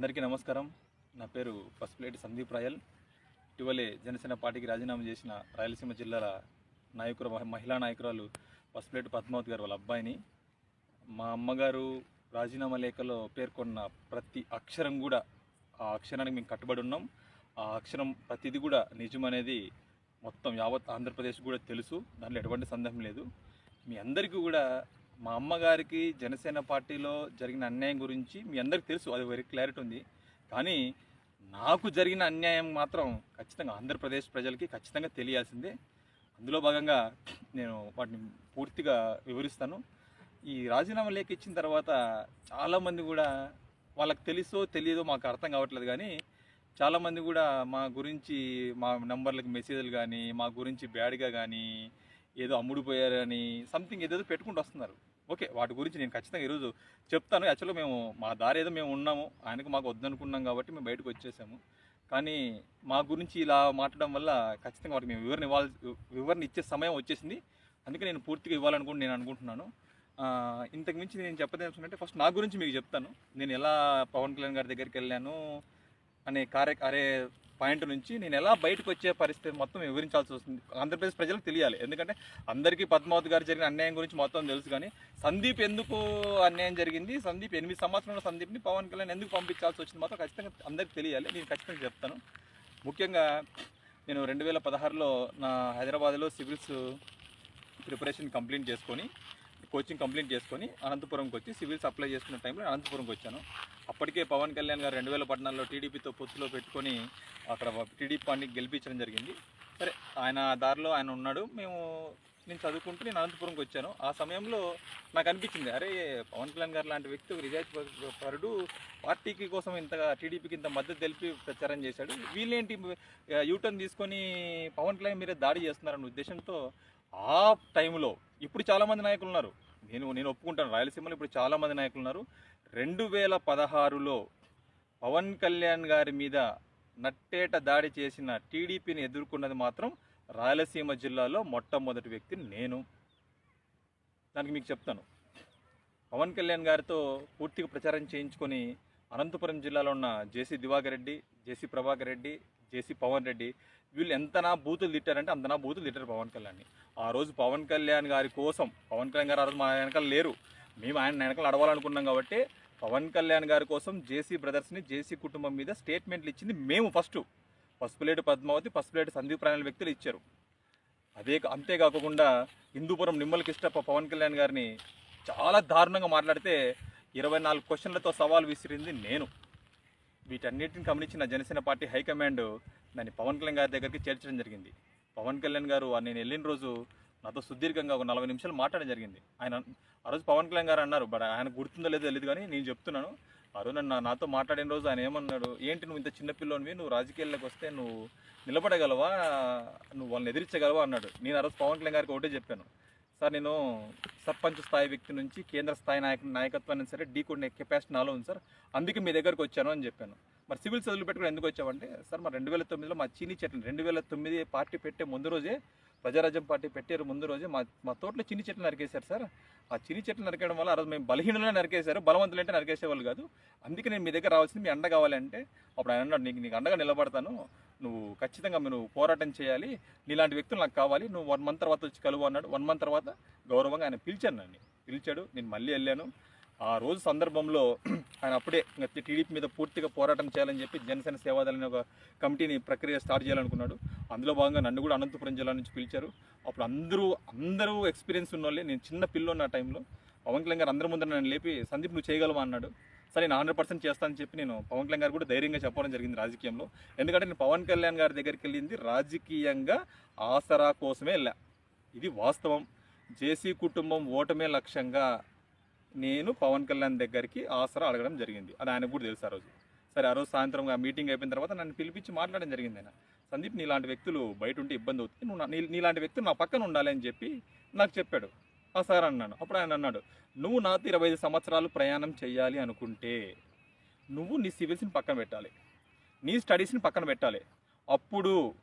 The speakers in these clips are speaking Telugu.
అందరికీ నమస్కారం. నా పేరు పసుపులేటి సందీప్ రాయల్. ఇటీవలే జనసేన పార్టీకి రాజీనామా చేసిన రాయలసీమ జిల్లాల నాయకులు మహిళా నాయకురాలు పసుపులేటి పద్మావతి గారు వాళ్ళ అబ్బాయిని. మా అమ్మగారు రాజీనామా లేఖలో పేర్కొన్న ప్రతి అక్షరం కూడా ఆ అక్షరానికి మేము కట్టుబడి ఉన్నాం. ఆ అక్షరం ప్రతిది కూడా నిజం అనేది మొత్తం యావత్ ఆంధ్రప్రదేశ్ కూడా తెలుసు. దాంట్లో ఎటువంటి సందేహం లేదు. మీ అందరికీ కూడా మా అమ్మగారికి జనసేన పార్టీలో జరిగిన అన్యాయం గురించి మీ అందరికీ తెలుసు అది వెరీ క్లారిటీ ఉంది. కానీ నాకు జరిగిన అన్యాయం మాత్రం ఖచ్చితంగా ఆంధ్రప్రదేశ్ ప్రజలకి ఖచ్చితంగా తెలియాల్సిందే. అందులో భాగంగా నేను వాటిని పూర్తిగా వివరిస్తాను. ఈ రాజీనామా లేఖ ఇచ్చిన తర్వాత చాలామంది కూడా వాళ్ళకి తెలుసో తెలియదో మాకు అర్థం కావట్లేదు కానీ చాలామంది కూడా మా గురించి మా నంబర్లకు మెసేజ్లు కానీ మా గురించి బ్యాడ్గా కానీ ఏదో అమ్ముడుపోయారని సంథింగ్ ఏదేదో పెట్టుకుంటూ వస్తున్నారు. ఓకే వాటి గురించి నేను ఖచ్చితంగా ఈరోజు చెప్తాను. యాక్చువల్గా మేము మా దారి ఏదో మేము ఉన్నాము. ఆయనకు మాకు వద్దనుకున్నాం కాబట్టి మేము బయటకు వచ్చేసాము. కానీ మా గురించి ఇలా మాట్లాడడం వల్ల ఖచ్చితంగా వాటికి మేము వివరణ ఇవ్వాలి వివరణ ఇచ్చే సమయం వచ్చేసింది. అందుకే నేను పూర్తిగా ఇవ్వాలనుకుని నేను అనుకుంటున్నాను. ఇంతకు మించి నేను చెప్పదలుచుకుంటే ఫస్ట్ నా గురించి మీకు చెప్తాను. నేను ఎలా పవన్ కళ్యాణ్ గారి దగ్గరికి వెళ్ళాను అనే కార్య అరే పాయింట్ నుంచి నేను ఎలా బయటకు వచ్చే పరిస్థితి మొత్తం వివరించాల్సి వస్తుంది. ఆంధ్రప్రదేశ్ ప్రజలకు తెలియాలి. ఎందుకంటే అందరికీ పద్మావతి గారు జరిగిన అన్యాయం గురించి మొత్తం తెలుసు కానీ సందీప్ ఎందుకు అన్యాయం జరిగింది? సందీప్ ఎనిమిది సంవత్సరంలో సందీప్ని పవన్ కళ్యాణ్ ఎందుకు పంపించాల్సి వచ్చింది? మాత్రం ఖచ్చితంగా అందరికీ తెలియాలి. నేను ఖచ్చితంగా చెప్తాను. ముఖ్యంగా నేను రెండు వేల పదహారులో నా హైదరాబాద్లో సివిల్స్ ప్రిపరేషన్ కంప్లీట్ చేసుకొని కోచింగ్ కంప్లీట్ చేసుకొని అనంతపురంకి వచ్చి సివిల్స్ అప్లై చేసుకున్న టైంలో అనంతపురంకి వచ్చాను. అప్పటికే పవన్ కళ్యాణ్ గారు రెండు వేల పద్నాలుగులో టీడీపీతో పొత్తులో పెట్టుకొని అక్కడ టీడీపీ పార్టీని గెలిపించడం జరిగింది. సరే ఆయన దారిలో ఆయన ఉన్నాడు. మేము నేను చదువుకుంటూ నేను అనంతపురంకి వచ్చాను. ఆ సమయంలో నాకు అనిపించింది అరే పవన్ కళ్యాణ్ గారు లాంటి వ్యక్తి ఒక నిజాయితీ పరుడు పార్టీకి కోసం ఇంతగా టీడీపీకి ఇంత మద్దతు తెలిపి ప్రచారం చేశాడు. వీళ్ళేంటి యూటర్న్ తీసుకొని పవన్ కళ్యాణ్ మీరే దాడి చేస్తున్నారన్న ఉద్దేశంతో ఆ టైంలో ఇప్పుడు చాలామంది నాయకులు ఉన్నారు నేను నేను ఒప్పుకుంటాను. రాయలసీమలో ఇప్పుడు చాలామంది నాయకులు ఉన్నారు రెండు వేల పదహారులో పవన్ కళ్యాణ్ గారి మీద నట్టేట దాడి చేసిన టీడీపీని ఎదుర్కొన్నది మాత్రం రాయలసీమ జిల్లాలో మొట్టమొదటి వ్యక్తి నేను. దానికి మీకు చెప్తాను. పవన్ కళ్యాణ్ గారితో పూర్తిగా ప్రచారం చేయించుకొని అనంతపురం జిల్లాలో ఉన్న JC Diwakar Reddy JC Prabhakar Reddy JC Pawan Reddy వీళ్ళు ఎంతనా బూతులు తిట్టారంటే అంతనా బూతులు తిట్టారు పవన్ కళ్యాణ్ని. ఆ రోజు పవన్ కళ్యాణ్ గారి కోసం పవన్ కళ్యాణ్ గారు ఆ రోజు మా వెనకాల లేరు. మేము ఆయన వెనకాల అడవాలనుకున్నాం కాబట్టి పవన్ కళ్యాణ్ గారి కోసం జేసీ బ్రదర్స్ని జేసీ కుటుంబం మీద స్టేట్మెంట్లు ఇచ్చింది మేము ఫస్ట్. పసుపులేటి పద్మావతి పసుపులేటి సందీప్ రాయల వ్యక్తులు ఇచ్చారు. అదే అంతేకాకుండా హిందూపురం నిమ్మల కిష్టప్ప పవన్ కళ్యాణ్ గారిని చాలా దారుణంగా మాట్లాడితే ఇరవై నాలుగు క్వశ్చన్లతో సవాల్ విసిరింది నేను. వీటన్నిటిని గమనించిన జనసేన పార్టీ హైకమాండ్ దాన్ని పవన్ కళ్యాణ్ గారి దగ్గరికి చేర్చడం జరిగింది. పవన్ కళ్యాణ్ గారు నేను వెళ్ళిన రోజు నాతో సుదీర్ఘంగా ఒక నలభై నిమిషాలు మాట్లాడడం జరిగింది. ఆయన ఆ రోజు పవన్ కళ్యాణ్ గారు అన్నారు బట్ ఆయన గుర్తుందో లేదో తెలియదు కానీ నేను చెప్తున్నాను. ఆ రోజు నన్ను నాతో మాట్లాడిన రోజు ఆయన ఏమన్నాడు ఏంటి నువ్వు ఇంత చిన్నపిల్లోనివి నువ్వు రాజకీయాల్లోకి వస్తే నువ్వు నిలబడగలవా? నువ్వు వాళ్ళని ఎదిరించగలవా? అన్నాడు. నేను ఆ రోజు పవన్ కళ్యాణ్ గారికి ఒకటే చెప్పాను సార్ నేను సర్పంచ్ స్థాయి వ్యక్తి నుంచి కేంద్ర స్థాయి నాయక నాయకత్వాన్ని సరే డీ కొనే కెపాసిటీ నాలో ఉంది సార్. అందుకే మీ దగ్గరకు వచ్చాను అని చెప్పాను. మరి సివిల్ చదువులు పెట్టుకుని ఎందుకు వచ్చామంటే సార్ మరి రెండు వేల తొమ్మిదిలో మా చీనీ చెట్లు రెండు వేల తొమ్మిది పార్టీ పెట్టే ముందు రోజే ప్రజారాజ్యం పార్టీ పెట్టారు ముందు రోజే మా మా తోటలో చిన్ని చెట్లు నరికేశారు సార్. ఆ చిన్ని చెట్లు నరికేయడం వల్ల ఆ రోజు మేము బలహీనలే నరికేశారు. బలవంతులు అంటే నరికేసేవాళ్ళు కాదు. అందుకే నేను మీ దగ్గర రావాల్సింది మీ అండ కావాలంటే అప్పుడు ఆయన నీకు నీకు అండగా నిలబడతాను. నువ్వు ఖచ్చితంగా నువ్వు పోరాటం చేయాలి. నీలాంటి వ్యక్తులు నాకు కావాలి. నువ్వు వన్ మంత్ తర్వాత వచ్చి కలువు అన్నాడు. వన్ మంత్ తర్వాత గౌరవంగా ఆయన పిలిచాను నన్ను. పిలిచాడు. నేను మళ్ళీ వెళ్ళాను. ఆ రోజు సందర్భంలో ఆయన అప్పుడే టీడీపీ మీద పూర్తిగా పోరాటం చేయాలని చెప్పి జనసేన సేవాదళని ఒక కమిటీని ప్రక్రియ స్టార్ట్ చేయాలనుకున్నాడు. అందులో భాగంగా నన్ను కూడా అనంతపురం జిల్లా నుంచి పిలిచారు. అప్పుడు అందరూ అందరూ ఎక్స్పీరియన్స్ ఉన్న వాళ్ళే నేను చిన్న పిల్లోన్న ఆ టైంలో పవన్ కళ్యాణ్ గారు అందరి ముందర నన్ను లేపి సందీప్ నువ్వు చేయగలవా? అన్నాడు. సరే నేను హండ్రెడ్ పర్సెంట్ చేస్తానని చెప్పి నేను పవన్ కళ్యాణ్ గారు కూడా ధైర్యంగా చెప్పడం జరిగింది రాజకీయంలో. ఎందుకంటే నేను పవన్ కళ్యాణ్ గారి దగ్గరికి వెళ్ళింది రాజకీయంగా ఆసరా కోసమే వెళ్ళా. ఇది వాస్తవం. జేసీ కుటుంబం ఓటమే లక్ష్యంగా నేను పవన్ కళ్యాణ్ దగ్గరికి ఆసరా అడగడం జరిగింది. అది ఆయనకు కూడా తెలుసు ఆ రోజు. సరే ఆ రోజు సాయంత్రం ఆ మీటింగ్ అయిపోయిన తర్వాత నన్ను పిలిపించి మాట్లాడడం జరిగింది ఆయన. సందీప్ నీలాంటి వ్యక్తులు బయట ఉంటే ఇబ్బంది అవుతుంది. నువ్వు నీ నీలాంటి వ్యక్తులు నా పక్కన ఉండాలి అని చెప్పి నాకు చెప్పాడు. సార్ అన్నాను. అప్పుడు ఆయన అన్నాడు నువ్వు నాతో ఇరవై ఐదు సంవత్సరాలు ప్రయాణం చేయాలి అనుకుంటే నువ్వు నీ సివిల్స్ని పక్కన పెట్టాలి నీ స్టడీస్ని పక్కన పెట్టాలి. అప్పుడు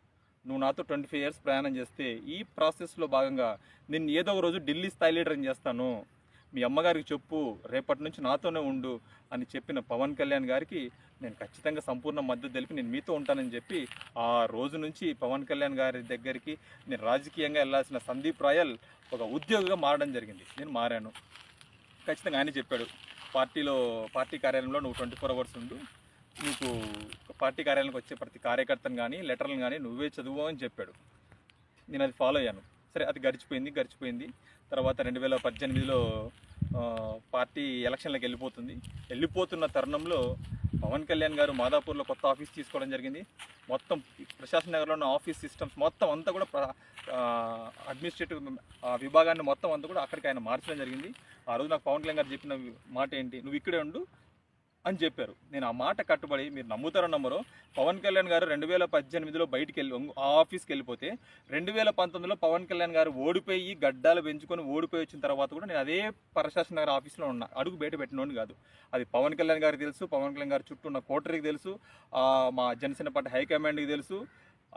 నువ్వు నాతో ట్వంటీ ఫైవ్ ఇయర్స్ ప్రయాణం చేస్తే ఈ ప్రాసెస్లో భాగంగా నేను ఏదో ఒక రోజు ఢిల్లీ స్థాయి లీడర్ని చేస్తాను. మీ అమ్మగారికి చెప్పు రేపటి నుంచి నాతోనే ఉండు అని చెప్పిన పవన్ కళ్యాణ్ గారికి నేను ఖచ్చితంగా సంపూర్ణ మద్దతు తెలిపి నేను మీతో ఉంటానని చెప్పి ఆ రోజు నుంచి పవన్ కళ్యాణ్ గారి దగ్గరికి నేను రాజకీయంగా వెళ్ళాల్సిన సందీప్ రాయల్ ఒక ఉద్యోగిగా మారడం జరిగింది. నేను మారాను. ఖచ్చితంగా ఆయన చెప్పాడు పార్టీలో పార్టీ కార్యాలయంలో నువ్వు ట్వంటీ ఫోర్ అవర్స్ ఉండు. నీకు పార్టీ కార్యాలయానికి వచ్చే ప్రతి కార్యకర్తను కానీ లెటర్లను కానీ నువ్వే చదువు అని చెప్పాడు. నేను అది ఫాలో అయ్యాను. సరే అది గడిచిపోయింది గడిచిపోయింది. తర్వాత రెండు వేల పద్దెనిమిదిలో పార్టీ ఎలక్షన్లకు వెళ్ళిపోతుంది. వెళ్ళిపోతున్న తరుణంలో పవన్ కళ్యాణ్ గారు మాదాపూర్లో కొత్త ఆఫీస్ తీసుకోవడం జరిగింది. మొత్తం ప్రశాసన నగర్లో ఉన్న ఆఫీస్ సిస్టమ్స్ మొత్తం అంతా కూడా అడ్మినిస్ట్రేటివ్ ఆ విభాగాన్ని మొత్తం అంతా కూడా అక్కడికి ఆయన మార్చడం జరిగింది. ఆ రోజు నాకు పవన్ కళ్యాణ్ గారు చెప్పిన మాట ఏంటి? నువ్వు ఇక్కడే ఉండు అని చెప్పారు. నేను ఆ మాట కట్టుబడి మీరు నమ్ముతారో నమ్మరు పవన్ కళ్యాణ్ గారు రెండు వేల పద్దెనిమిదిలో బయటికి వెళ్ళి ఆ ఆఫీస్కి వెళ్ళిపోతే రెండు వేల పంతొమ్మిదిలో పవన్ కళ్యాణ్ గారు ఓడిపోయి గడ్డాలు పెంచుకొని ఓడిపోయి వచ్చిన తర్వాత కూడా నేను అదే ప్రశాసన నగర్ ఆఫీస్లో ఉన్నా అడుగు బయట పెట్టినోని కాదు. అది పవన్ కళ్యాణ్ గారికి తెలుసు పవన్ కళ్యాణ్ గారి చుట్టూ ఉన్న కోటరీకి తెలుసు మా జనసేన పార్టీ హైకమాండ్కి తెలుసు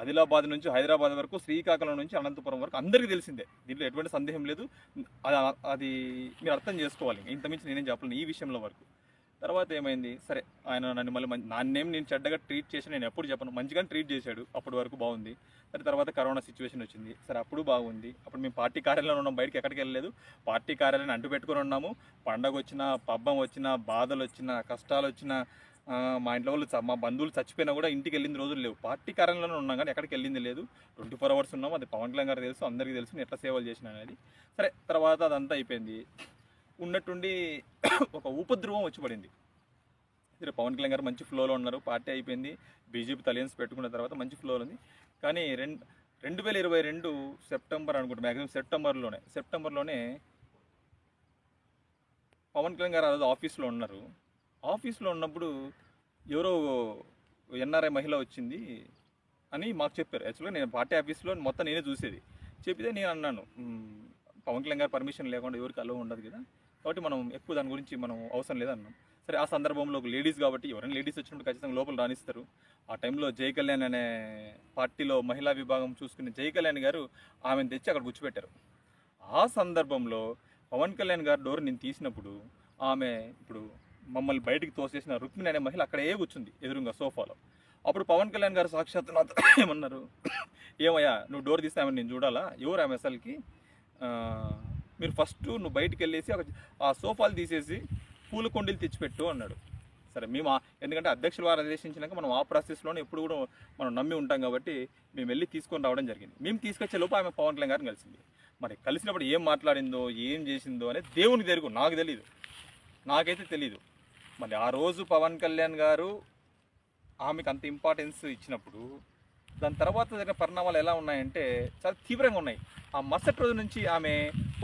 ఆదిలాబాద్ నుంచి హైదరాబాద్ వరకు శ్రీకాకుళం నుంచి అనంతపురం వరకు అందరికీ తెలిసిందే. దీంట్లో ఎటువంటి సందేహం లేదు. అది అది మీరు అర్థం చేసుకోవాలి. ఇంతమించి నేనేం చెప్పలేను ఈ విషయంలో వరకు. తర్వాత ఏమైంది? సరే ఆయన నన్ను మళ్ళీ నాన్నేం నేను చెడ్డగా ట్రీట్ చేసి నేను ఎప్పుడు చెప్పను. మంచిగానే ట్రీట్ చేశాడు అప్పటి వరకు బాగుంది. సరే తర్వాత కరోనా సిచ్యువేషన్ వచ్చింది. సరే అప్పుడు బాగుంది. అప్పుడు మేము పార్టీ కార్యాలయంలో ఉన్నాం బయటకి ఎక్కడికి వెళ్ళలేదు. పార్టీ కార్యాలయాన్ని అంటుపెట్టుకొని ఉన్నాము. పండగ వచ్చినా పబ్బం వచ్చినా బాధలు వచ్చినా కష్టాలు వచ్చినా మా ఇంట్లో వాళ్ళు చ- మా బంధువులు చచ్చిపోయినా కూడా ఇంటికి వెళ్ళింది రోజులు లేవు. పార్టీ కార్యాలయంలో ఉన్నాం కానీ ఎక్కడికి వెళ్ళింది లేదు. ట్వంటీ ఫోర్ అవర్స్ ఉన్నాం. అది పవన్ కళ్యాణ్ గారు తెలుసు అందరికీ తెలుసు నేను ఎట్లా సేవలు చేసిన అనేది. సరే తర్వాత అదంతా అయిపోయింది. ఉన్నట్టుండి ఒక ఉపద్రవం వచ్చి పడింది పవన్ కళ్యాణ్ గారు మంచి ఫ్లోలో ఉన్నారు పార్టీ అయిపోయింది బీజేపీ తలియన్స్ పెట్టుకున్న తర్వాత మంచి ఫ్లోలో ఉంది. కానీ రెండు రెండు వేల ఇరవై రెండు సెప్టెంబర్ అనుకుంటా మ్యాక్సిమం సెప్టెంబర్లోనే సెప్టెంబర్లోనే పవన్ కళ్యాణ్ గారు ఆ రోజు ఆఫీస్లో ఉన్నారు. ఆఫీస్లో ఉన్నప్పుడు ఎవరో ఎన్ఆర్ఐ మహిళ వచ్చింది అని మాకు చెప్పారు. యాక్చువల్గా నేను పార్టీ ఆఫీస్లో మొత్తం నేనే చూసేది. చెప్పితే నేను అన్నాను పవన్ కళ్యాణ్ గారు పర్మిషన్ లేకుండా ఎవరికి అలో ఉండదు కదా కాబట్టి మనం ఎక్కువ దాని గురించి మనం అవసరం లేదన్నాం. సరే ఆ సందర్భంలో ఒక లేడీస్ కాబట్టి ఎవరైనా లేడీస్ వచ్చినప్పుడు ఖచ్చితంగా లోపల రాణిస్తారు. ఆ టైంలో జై కళ్యాణ్ అనే పార్టీలో మహిళా విభాగం చూసుకునే జై కళ్యాణ్ గారు ఆమెను తెచ్చి అక్కడ గుచ్చిపెట్టారు ఆ సందర్భంలో పవన్ కళ్యాణ్ గారు డోర్ నేను తీసినప్పుడు ఆమె ఇప్పుడు మమ్మల్ని బయటికి తోసేసిన రుక్మిణి అనే మహిళ అక్కడే కూర్చుంది ఎదురుగా సోఫాలో. అప్పుడు పవన్ కళ్యాణ్ గారు సాక్షాత్ నాతో ఏమన్నారు? ఏమయ్యా నువ్వు డోర్ తీస్తే నేను చూడాలా? ఎవరు ఆమె అసలుకి? మీరు ఫస్ట్ నువ్వు బయటికి వెళ్ళేసి ఒక- ఆ సోఫాలు తీసేసి పూల కొండీలు తెచ్చిపెట్టు అన్నాడు. సరే మేము ఎందుకంటే అధ్యక్షుల వారు ఆదేశించినాక మనం ఆ ప్రాసెస్లోనే ఎప్పుడు కూడా మనం నమ్మి ఉంటాం కాబట్టి మేము వెళ్ళి తీసుకొని రావడం జరిగింది. మేము తీసుకొచ్చే లోపు ఆమె పవన్ కళ్యాణ్ గారిని కలిసింది. మరి కలిసినప్పుడు ఏం మాట్లాడిందో ఏం చేసిందో అనేది దేవుని తెలుగు నాకు తెలియదు నాకైతే తెలియదు మరి ఆ రోజు పవన్ కళ్యాణ్ గారు ఆమెకు అంత ఇంపార్టెన్స్ ఇచ్చినప్పుడు దాని తర్వాత జరిగిన పరిణామాలు ఎలా ఉన్నాయంటే చాలా తీవ్రంగా ఉన్నాయి. ఆ మరుసటి రోజు నుంచి ఆమె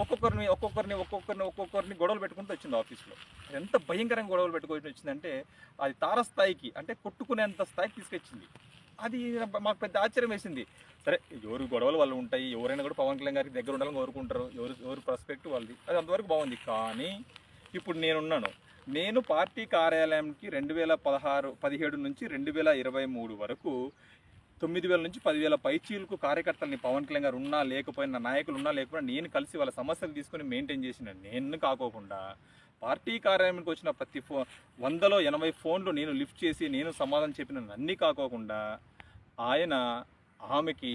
ఒక్కొక్కరిని ఒక్కొక్కరిని ఒక్కొక్కరిని ఒక్కొక్కరిని గొడవలు పెట్టుకుంటూ వచ్చింది ఆఫీస్లో. ఎంత భయంకరంగా గొడవలు పెట్టుకొని వచ్చిందంటే అది తారస్థాయికి అంటే కొట్టుకునేంత స్థాయికి తీసుకొచ్చింది. అది మాకు పెద్ద ఆశ్చర్యం వేసింది. సరే ఎవరు గొడవలు వాళ్ళు ఉంటాయి ఎవరైనా కూడా పవన్ కళ్యాణ్ గారికి దగ్గర ఉండాలని కోరుకుంటారు ఎవరు ఎవరు ప్రస్పెక్ట్ వాళ్ళది అది అంతవరకు బాగుంది. కానీ ఇప్పుడు నేనున్నాను. నేను పార్టీ కార్యాలయంకి రెండు వేల పదహారు పదిహేడు నుంచి రెండు వేల ఇరవై మూడు వరకు తొమ్మిది వేల నుంచి పదివేల పైచీలకు కార్యకర్తల్ని పవన్ కళ్యాణ్ గారు ఉన్నా లేకపోయినా నాయకులు ఉన్నా లేకపోయినా నేను కలిసి వాళ్ళ సమస్యలు తీసుకొని మెయింటైన్ చేసిన నేను కాకోకుండా పార్టీ కార్యాలయానికి వచ్చిన ప్రతి ఫో వందలో ఎనభై ఫోన్లు నేను లిఫ్ట్ చేసి నేను సమాధానం చెప్పిన అన్నీ కాకోకుండా ఆయన ఆమెకి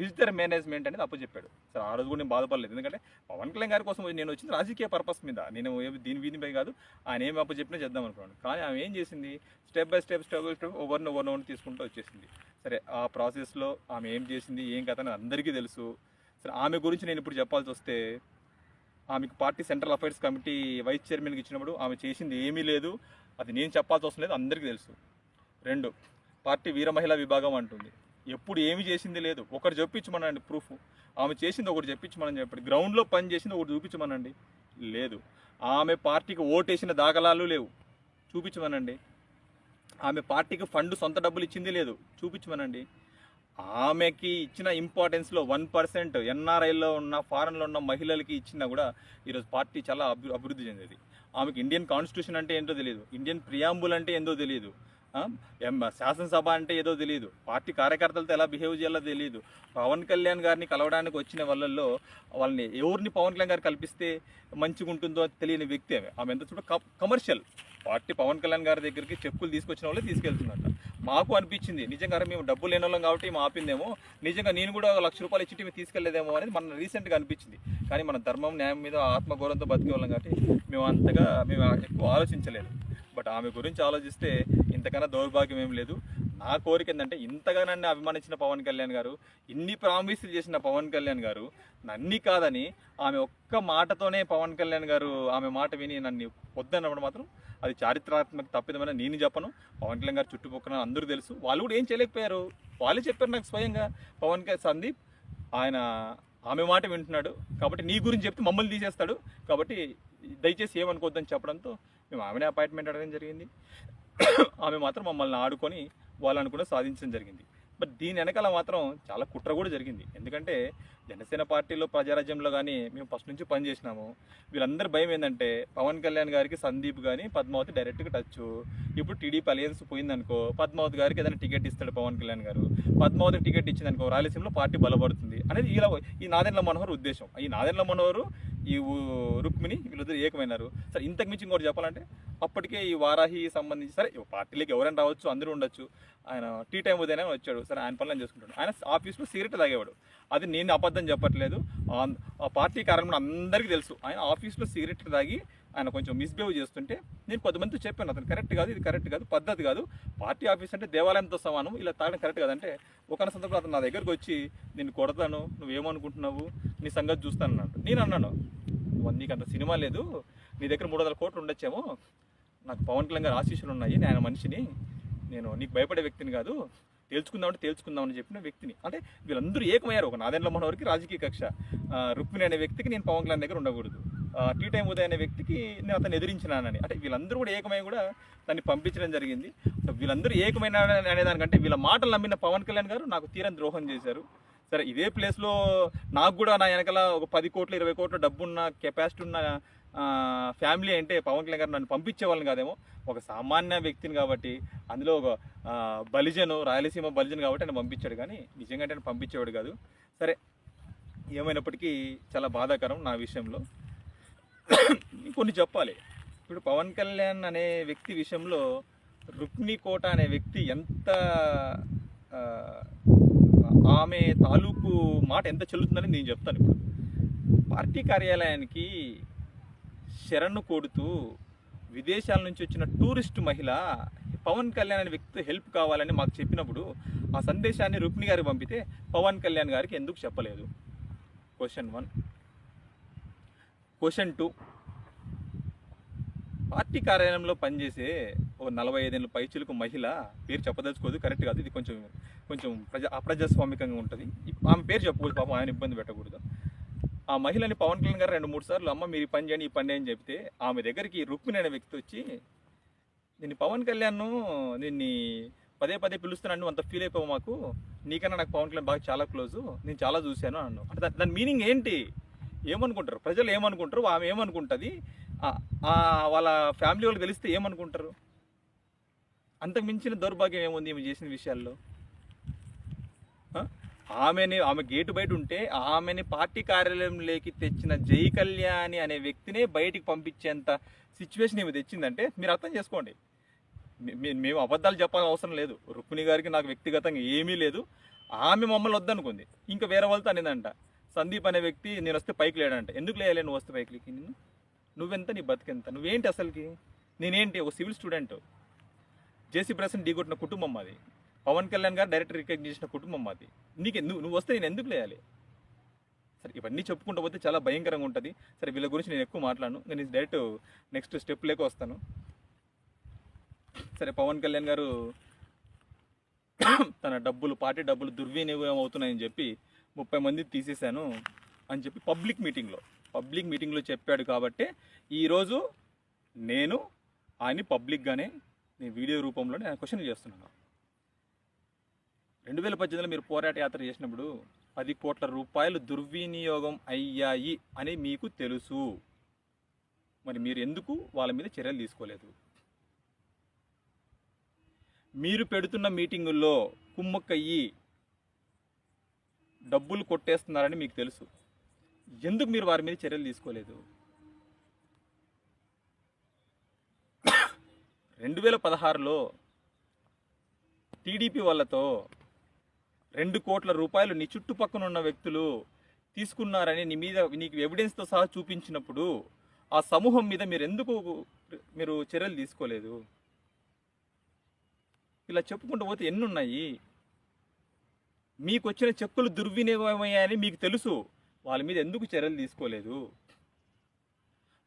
విజిటర్ మేనేజ్మెంట్ అనేది అప్పచెప్పాడు సరే ఆ రోజు కూడా నేను బాధపడలేదు. ఎందుకంటే పవన్ కళ్యాణ్ గారి కోసం నేను వచ్చింది రాజకీయ పర్పస్ మీద. నేను ఏమి దీని వీధిపై కాదు ఆయన ఏమి అప్పచెప్పినా చేద్దాం అనుకున్నాను కానీ ఆమె ఏం చేసింది? Step by step step by step over over ఒకరిని తీసుకుంటూ వచ్చేసింది. సరే ఆ ప్రాసెస్లో ఆమె ఏం చేసింది? ఏం కథ అని అందరికీ తెలుసు. సరే ఆమె గురించి నేను ఇప్పుడు చెప్పాల్సి వస్తే ఆమెకు party central affairs committee vice చైర్మన్కి ఇచ్చినప్పుడు ఆమె చేసింది ఏమీ లేదు. అది నేను చెప్పాల్సి వస్తుంది లేదు అందరికీ తెలుసు. రెండు పార్టీ వీర మహిళా విభాగం అంటుంది. ఎప్పుడు ఏమి చేసింది లేదు. ఒకటి చెప్పించమనండి ప్రూఫ్ ఆమె చేసింది ఒకటి చెప్పించమని చెప్పండి. గ్రౌండ్లో పని చేసింది ఒకటి చూపించమనండి. లేదు. ఆమె పార్టీకి ఓటేసిన దాఖలాలు లేవు. చూపించమనండి. ఆమె పార్టీకి ఫండ్ సొంత డబ్బులు ఇచ్చింది లేదు. చూపించమనండి. ఆమెకి ఇచ్చిన ఇంపార్టెన్స్లో వన్ పర్సెంట్ ఎన్ఆర్ఐలో ఉన్న ఫారెన్లో ఉన్న మహిళలకి ఇచ్చినా కూడా ఈరోజు పార్టీ చాలా అభి అభివృద్ధి చెందేది. ఆమెకి ఇండియన్ కాన్స్టిట్యూషన్ అంటే ఏంటో తెలియదు ఇండియన్ ప్రియాంబుల్ అంటే ఏందో తెలియదు శాసనసభ అంటే ఏదో తెలియదు పార్టీ కార్యకర్తలతో ఎలా బిహేవ్ చేయాలో తెలియదు పవన్ కళ్యాణ్ గారిని కలవడానికి వచ్చిన వాళ్ళల్లో వాళ్ళని ఎవరిని పవన్ కళ్యాణ్ గారు కల్పిస్తే మంచిగా ఉంటుందో తెలియని వ్యక్తి ఆమె. ఆమె ఎంత చూడ కమర్షియల్. పార్టీ పవన్ కళ్యాణ్ గారి దగ్గరికి చెప్పులు తీసుకొచ్చిన వాళ్ళే తీసుకెళ్తున్నట్ట మాకు అనిపించింది నిజంగా మేము డబ్బులు లేని వాళ్ళం కాబట్టి మేము ఆపిందేమో నిజంగా నేను కూడా ఒక లక్ష రూపాయలు ఇచ్చి మేము తీసుకెళ్ళేదేమో అనేది మన రీసెంట్గా అనిపించింది. కానీ మన ధర్మం న్యాయం మీద ఆత్మగౌరవంతో బతికే వాళ్ళం కాబట్టి మేము అంతగా మేము ఎక్కువ ఆలోచించలేదు. బట్ ఆమె గురించి ఆలోచిస్తే ఇంతకన్నా దౌర్భాగ్యం ఏం లేదు. నా కోరిక ఏంటంటే ఇంతగా నన్ను అభిమానించిన పవన్ కళ్యాణ్ గారు ఇన్ని ప్రామిసులు చేసిన పవన్ కళ్యాణ్ గారు నన్ని కాదని ఆమె ఒక్క మాటతోనే పవన్ కళ్యాణ్ గారు ఆమె మాట విని నన్ను వద్దన్నప్పుడు మాత్రం అది చారిత్రాత్మక తప్పిదమని నేను చెప్పను. పవన్ కళ్యాణ్ గారు చుట్టుపక్కల అందరూ తెలుసు. వాళ్ళు కూడా ఏం చేయలేకపోయారు. వాళ్ళే చెప్పారు నాకు స్వయంగా. పవన్ కళ్యాణ్ సందీప్ ఆయన ఆమె మాట వింటున్నాడు. కాబట్టి నీ గురించి చెప్తే మమ్మల్ని తీసేస్తాడు. కాబట్టి దయచేసి ఏమనుకోవద్దని చెప్పడంతో మేము ఆమెనే అపాయింట్మెంట్ అడగడం జరిగింది. ఆమె మాత్రం మమ్మల్ని ఆడుకొని వాళ్ళని కూడా సాధించడం జరిగింది. బట్ దీని వెనకాల మాత్రం చాలా కుట్ర కూడా జరిగింది. ఎందుకంటే జనసేన పార్టీలో ప్రజారాజ్యంలో కానీ మేము ఫస్ట్ నుంచి పనిచేసినాము వీళ్ళందరి భయం ఏంటంటే పవన్ కళ్యాణ్ గారికి సందీప్ కానీ పద్మావతి డైరెక్ట్గా టచ్. ఇప్పుడు టీడీపీ అలయన్స్ పోయిందనుకో పద్మావతి గారికి ఏదైనా టికెట్ ఇస్తాడు పవన్ కళ్యాణ్ గారు. పద్మావతి టికెట్ ఇచ్చిందనుకో రాయలసీమలో పార్టీ బలపడుతుంది అనేది ఇలా ఈ నాదెండ్ల మనోహర్ ఉద్దేశం. ఈ నాదెండ్ల మనోహరు ఈ రుక్మిణి వీళ్ళిద్దరు ఏకమైనారు. సరే ఇంతకు మించి ఇంకోటి చెప్పాలంటే అప్పటికే ఈ వారాహి సంబంధించి సరే పార్టీలోకి ఎవరైనా రావచ్చు అందరూ ఉండొచ్చు. ఆయన టీ టైం ఉదయం వచ్చాడు. సరే ఆయన పనులు చేసుకుంటాడు. ఆయన ఆఫీస్లో సిగరెట్ తాగేవాడు. అది నేను అబద్ధం చెప్పట్లేదు. ఆ- పార్టీ కార్యక్రమం అందరికీ తెలుసు. ఆయన ఆఫీస్లో సిగరెట్ తాగి ఆయన కొంచెం మిస్బిహేవ్ చేస్తుంటే నేను కొంతమందితో చెప్పాను అతను కరెక్ట్ కాదు ఇది కరెక్ట్ కాదు పద్ధతి కాదు. పార్టీ ఆఫీస్ అంటే దేవాలయంతో సమానం ఇలా తాగడం కరెక్ట్ కాదంటే ఒక సందర్భంలో అతను నా దగ్గరకు వచ్చి నేను కొడతాను నువ్వేమనుకుంటున్నావు నీ సంగతి చూస్తాను అన్నాడు. నేను అన్నాను నీకు అంత సినిమా లేదు నీ దగ్గర మూడు వందల కోట్లు ఉండొచ్చేమో నాకు పవన్ కళ్యాణ్ గారు ఆశీస్సులు ఉన్నాయి నేను ఆయన మనిషిని నేను నీకు భయపడే వ్యక్తిని కాదు తేల్చుకుందామంటే తేల్చుకుందామని చెప్పిన వ్యక్తిని. అంటే వీళ్ళందరూ ఏకమయ్యారు ఒక నాదెండ్ల మనవరికి రాజకీయ కక్ష. రుక్మిణి అనే వ్యక్తికి నేను పవన్ కళ్యాణ్ దగ్గర ఉండకూడదు. టీ టైం ఉదయ్ అనే వ్యక్తికి నేను అతను ఎదిరించినానని. అంటే వీళ్ళందరూ కూడా ఏకమై కూడా దాన్ని పంపించడం జరిగింది. వీళ్ళందరూ ఏకమైన అనే దానికంటే వీళ్ళ మాటలు నమ్మిన పవన్ కళ్యాణ్ గారు నాకు తీరని ద్రోహం చేశారు. సరే ఇదే ప్లేస్లో నాకు కూడా నా వెనకాల ఒక పది కోట్లు ఇరవై కోట్ల డబ్బున్న కెపాసిటీ ఉన్న ఫ్యామిలీ అంటే పవన్ కళ్యాణ్ గారు నన్ను పంపించేవాళ్ళని కాదేమో. ఒక సామాన్య వ్యక్తిని కాబట్టి అందులో ఒక బలిజను రాయలసీమ బలిజను కాబట్టి ఆయన పంపించాడు కానీ నిజంగా అంటే పంపించేవాడు కాదు. సరే ఏమైనప్పటికీ చాలా బాధాకరం నా విషయంలో. కొన్ని చెప్పాలి. ఇప్పుడు పవన్ కళ్యాణ్ అనే వ్యక్తి విషయంలో రుక్మిణి కోట అనే వ్యక్తి ఎంత ఆమె తాలూకు మాట ఎంత చెల్లుతుందని నేను చెప్తాను ఇప్పుడు. పార్టీ కార్యాలయానికి శరణు కోడుతూ విదేశాల నుంచి వచ్చిన టూరిస్ట్ మహిళ పవన్ కళ్యాణ్ అనే వ్యక్తి హెల్ప్ కావాలని మాకు చెప్పినప్పుడు ఆ సందేశాన్ని రుక్మిణి గారికి పంపితే పవన్ కళ్యాణ్ గారికి ఎందుకు చెప్పలేదు? Question one question two. Party కార్యాలయంలో పనిచేసే ఓ నలభై ఐదేళ్ళ పైచులకు మహిళ పేరు చెప్పదలుచుకోదు. కరెక్ట్ కాదు. ఇది కొంచెం కొంచెం ప్రజా అప్రజాస్వామికంగా ఉంటుంది. ఆమె పేరు చెప్పకూడదు పాపం. ఆయన ఇబ్బంది పెట్టకూడదు. ఆ మహిళని పవన్ కళ్యాణ్ గారు రెండు మూడు సార్లు అమ్మ మీరు పని చేయండి ఈ పని అని చెప్తే ఆమె దగ్గరికి రుక్మిణి అనే వ్యక్తి వచ్చి నేను పవన్ కళ్యాణ్ నిన్ని పదే పదే పిలుస్తున్నాను. అంత ఫీల్ అయిపోవు మాకు. నీకన్నా నాకు పవన్ కళ్యాణ్ బాగా చాలా క్లోజు నేను చాలా చూశాను అన్నాను అంటే దాని మీనింగ్ ఏంటి? ఏమనుకుంటారు? ప్రజలు ఏమనుకుంటారు? ఆమె ఏమనుకుంటుంది? వాళ్ళ ఫ్యామిలీ వాళ్ళు తెలిస్తే ఏమనుకుంటారు? అంతకు మించిన దౌర్భాగ్యం ఏముంది ఈమె చేసిన విషయాల్లో? ఆమెని ఆమె గేటు బయట ఉంటే ఆమెని పార్టీ కార్యాలయంలోకి తెచ్చిన జై కళ్యాణి అనే వ్యక్తినే బయటికి పంపించేంత సిచ్యువేషన్ ఏమి తెచ్చిందంటే మీరు అర్థం చేసుకోండి. మేము అబద్ధాలు చెప్పాల్సిన అవసరం లేదు. రుక్మిణి గారికి నాకు వ్యక్తిగతంగా ఏమీ లేదు. ఆమె మమ్మల్ని వద్దనుకుంది. ఇంకా వేరే వాళ్ళతో అనేదంట. సందీప్ అనే వ్యక్తి నేను వస్తే పైకి లేడంట. ఎందుకు లేయలే నువ్వు వస్తే పైకి నిన్ను? నువ్వెంత నీ బతికెంత? నువ్వేంటి అసలుకి? నేనేంటి? ఒక సివిల్ స్టూడెంట్. జేసీ ప్రసన్ ఢీకొట్టిన కుటుంబం మాది. పవన్ కళ్యాణ్ గారు డైరెక్ట్ రికగ్నైజ్ చేసిన కుటుంబం మాది. నీకు నువ్వు నువ్వు వస్తే నేను ఎందుకు లేయాలి? సరే ఇవన్నీ చెప్పుకుంటూ పోతే చాలా భయంకరంగా ఉంటుంది. సరే వీళ్ళ గురించి నేను ఎక్కువ మాట్లాడను. నేను డైరెక్ట్ నెక్స్ట్ స్టెప్ లేక వస్తాను. సరే పవన్ కళ్యాణ్ గారు తన డబ్బులు పార్టీ డబ్బులు దుర్వినియోగం అవుతున్నాయని చెప్పి ముప్పై మంది తీసేశాను అని చెప్పి పబ్లిక్ మీటింగ్లో పబ్లిక్ మీటింగ్లో చెప్పాడు కాబట్టి ఈరోజు నేను ఆయన్ని పబ్లిక్గానే నేను వీడియో రూపంలో నేను క్వశ్చన్ చేస్తున్నాను. రెండు వేల పద్దెనిమిదిలో మీరు పోరాట యాత్ర చేసినప్పుడు పది కోట్ల రూపాయలు దుర్వినియోగం అయ్యాయి అని మీకు తెలుసు. మరి మీరు ఎందుకు వాళ్ళ మీద చర్యలు తీసుకోలేదు? మీరు పెడుతున్న మీటింగుల్లో కుమ్మక్కయ్యి డబ్బులు కొట్టేస్తున్నారని మీకు తెలుసు. ఎందుకు మీరు వారి మీద చర్యలు తీసుకోలేదు? రెండు వేల పదహారులో టీడీపీ వాళ్ళతో రెండు కోట్ల రూపాయలు నీ చుట్టుపక్కన ఉన్న వ్యక్తులు తీసుకున్నారని నీ మీద నీకు ఎవిడెన్స్తో సహా చూపించినప్పుడు ఆ సమూహం మీద మీరు ఎందుకు మీరు చర్యలు తీసుకోలేదు? ఇలా చెప్పుకుంటూ పోతే ఎన్ని ఉన్నాయి మీకు వచ్చిన చెక్కులు దుర్వినియోగమయ్యాయని మీకు తెలుసు. వాళ్ళ మీద ఎందుకు చర్యలు తీసుకోలేదు?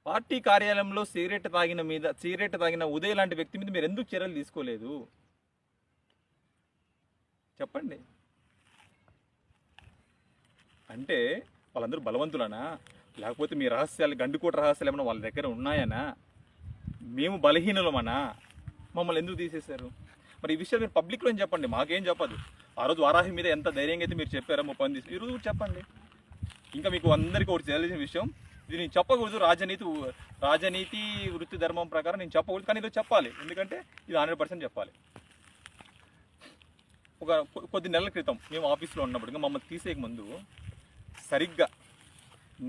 పార్టీ కార్యాలయంలో సిగరెట్ తాగిన మీద సిగరెట్ తాగిన ఉదయ్ లాంటి వ్యక్తి మీద మీరు ఎందుకు చర్యలు తీసుకోలేదు? చెప్పండి. అంటే వాళ్ళందరూ బలవంతులనా? లేకపోతే మీ రహస్యాలు గండుకోట రహస్యాలు ఏమైనా వాళ్ళ దగ్గర ఉన్నాయనా? మేము బలహీనులమనా? మమ్మల్ని ఎందుకు తీసేశారు? మరి ఈ విషయాలు మీరు పబ్లిక్లో ఏం చెప్పండి? మాకేం చెప్పదు. ఆ రోజు వారాహి మీద ఎంత ధైర్యంగా అయితే మీరు చెప్పారో ముప్పై మంది ఈరోజు చెప్పండి. ఇంకా మీకు అందరికీ ఒకటి తెలిసిన విషయం ఇది నేను చెప్పకూడదు రాజనీతి రాజనీతి వృత్తి ధర్మం ప్రకారం నేను చెప్పకూడదు కానీ ఇది చెప్పాలి. ఎందుకంటే ఇది హండ్రెడ్ పర్సెంట్ చెప్పాలి. ఒక కొద్ది నెలల క్రితం మేము ఆఫీస్లో ఉన్నప్పుడు ఇంకా మమ్మల్ని తీసేయక ముందు సరిగ్గా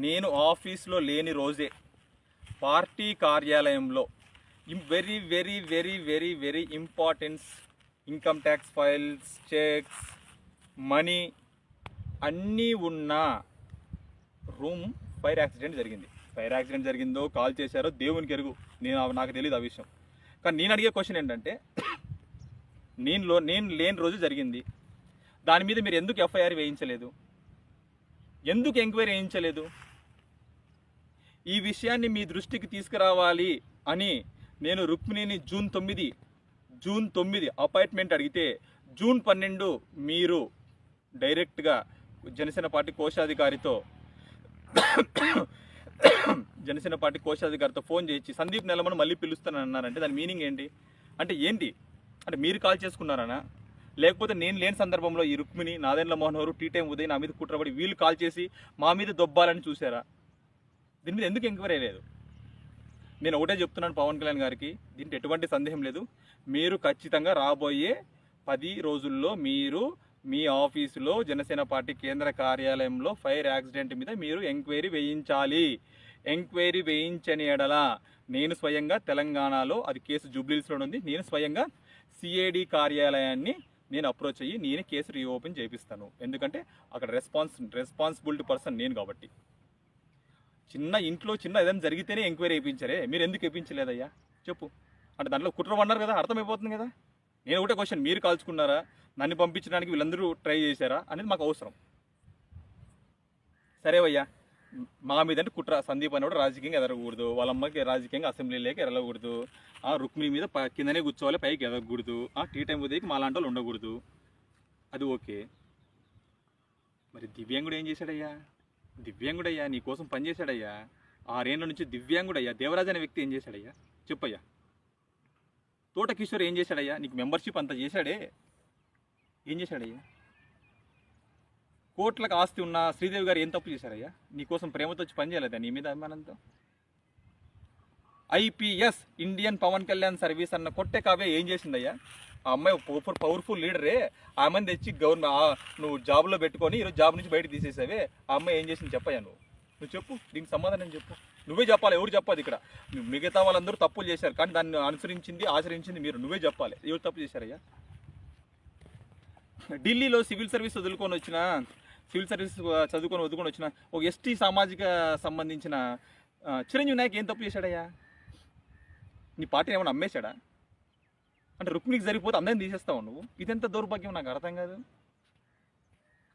నేను ఆఫీస్లో లేని రోజే పార్టీ కార్యాలయంలో very very very very very importance income tax files checks money అన్నీ ఉన్న రూమ్ ఫైర్ యాక్సిడెంట్ జరిగింది. ఫైర్ యాక్సిడెంట్ జరిగిందో కాల్ చేశారో దేవునికి ఎరుగు. నేను నాకు తెలియదు ఆ విషయం. కానీ నేను అడిగే క్వశ్చన్ ఏంటంటే నేను లో నేను లేని రోజు జరిగింది. దాని మీద మీరు ఎందుకు ఎఫ్ఐఆర్ వేయించలేదు? ఎందుకు ఎంక్వైరీ వేయించలేదు? ఈ విషయాన్ని మీ దృష్టికి తీసుకురావాలి అని నేను రుక్మిణిని జూన్ తొమ్మిది జూన్ తొమ్మిది అపాయింట్మెంట్ అడిగితే జూన్ పన్నెండు మీరు డైరెక్ట్గా జనసేన పార్టీ కోశాధికారితో జనసేన పార్టీ కోశాధికారితో ఫోన్ చేయించి సందీప్ నెలమను మళ్ళీ పిలుస్తానన్నారంటే దాని మీనింగ్ ఏంటి? అంటే ఏంటి? అంటే మీరు కాల్ చేసుకున్నారనా? లేకపోతే నేను లేని సందర్భంలో ఈ రుక్మిణి నాదెండ్ల మోహన్ టీ టైం ఉదయం నా మీద కుట్రబడి వీళ్ళు కాల్ చేసి మా మీద దొబ్బాలని చూసారా? దీని మీద ఎందుకు ఎంక్వైరీ లేదు? నేను ఒకటే చెప్తున్నాను పవన్ కళ్యాణ్ గారికి దీంట్లో ఎటువంటి సందేహం లేదు. మీరు ఖచ్చితంగా రాబోయే పది రోజుల్లో మీరు మీ ఆఫీసులో జనసేన పార్టీ కేంద్ర కార్యాలయంలో ఫైర్ యాక్సిడెంట్ మీద మీరు ఎంక్వైరీ వేయించాలి. ఎంక్వైరీ వేయించని ఎడల నేను స్వయంగా తెలంగాణలో అది కేసు జూబ్లీస్లో ఉంది నేను స్వయంగా సిఐడి కార్యాలయాన్ని నేను అప్రోచ్ అయ్యి నేను కేసు రీఓపెన్ చేపిస్తాను. ఎందుకంటే అక్కడ రెస్పాన్స్ రెస్పాన్సిబిలిటీ పర్సన్ నేను కాబట్టి. చిన్న ఇంట్లో చిన్న ఏదైనా జరిగితేనే ఎంక్వైరీ వేయించారే మీరు ఎందుకు వేయించలేదయ్యా చెప్పు. అంటే దాంట్లో కుట్ర అన్నారు కదా అర్థమైపోతుంది కదా? నేను ఒకటే క్వశ్చన్ మీరు కాల్చుకున్నారా? నన్ను పంపించడానికి వీళ్ళందరూ ట్రై చేశారా? అనేది మాకు అవసరం. సరే అయ్యా మా మీద అంటే కుట్ర. సందీప్ అని కూడా రాజకీయంగా ఎదగకూడదు. వాళ్ళ అమ్మకి రాజకీయంగా అసెంబ్లీలోకి ఎదగకూడదు ఆ రుక్మిణి మీద కిందనే కూర్చోవాలి పైకి ఎదగకూడదు. ఆ టీ టైం ఉదయకి మా లాంటి వాళ్ళు ఉండకూడదు. అది ఓకే. మరి దివ్యాంగుడు ఏం చేశాడయ్యా? దివ్యాంగుడయ్యా నీ కోసం పనిచేశాడయ్యా ఆరేళ్ళ నుంచి దివ్యాంగుడయ్యా. దేవరాజ్ అనే వ్యక్తి ఏం చేశాడయ్యా? చెప్పయ్యా. తోట కిషోర్ ఏం చేశాడయ్యా? నీకు మెంబర్షిప్ అంత చేశాడే? ఏం చేశాడయ్యా? కోట్లకు ఆస్తి ఉన్న శ్రీదేవి గారు ఏం తప్పు చేశారయ్యా? నీకోసం ప్రేమతో వచ్చి పనిచేయలేదా నీ మీద అభిమానంతో? IPS Indian Pawan Kalyan service అన్న కొట్టే కావ్య ఏం చేసిందయ్యా? ఆ అమ్మాయి పవర్ఫుల్ పవర్ఫుల్ లీడరే ఆమెను తెచ్చి గవర్నమెంట్ నువ్వు జాబ్లో పెట్టుకొని ఈరోజు జాబ్ నుంచి బయటకు తీసేసావే. ఆ అమ్మాయి ఏం చేసింది చెప్పయ్యా నువ్వు? నువ్వు చెప్పు దీనికి సమాధానం చెప్పు. నువ్వే చెప్పాలి ఎవరు చెప్పదు ఇక్కడ? నువ్వు మిగతా వాళ్ళందరూ తప్పులు చేశారు కానీ దాన్ని అనుసరించింది ఆచరించింది మీరు నువ్వే చెప్పాలి. ఎవరు తప్పు చేశారయ్యా? ఢిల్లీలో సివిల్ సర్వీస్ వదులుకొని వచ్చిన సివిల్ సర్వీస్ చదువుకొని వదులుకొని వచ్చిన ఒక ఎస్టీ సామాజిక సంబంధించిన చిరంజీవి నాయక్ ఏం తప్పు చేశాడయ్యా? నీ పార్టీని ఏమైనా అమ్మేశాడా? అంటే రుక్మిణికి సరిపోతే అందరిని తీసేస్తావు నువ్వు. ఇదెంత దౌర్భాగ్యం? నాకు అర్థం కాదు.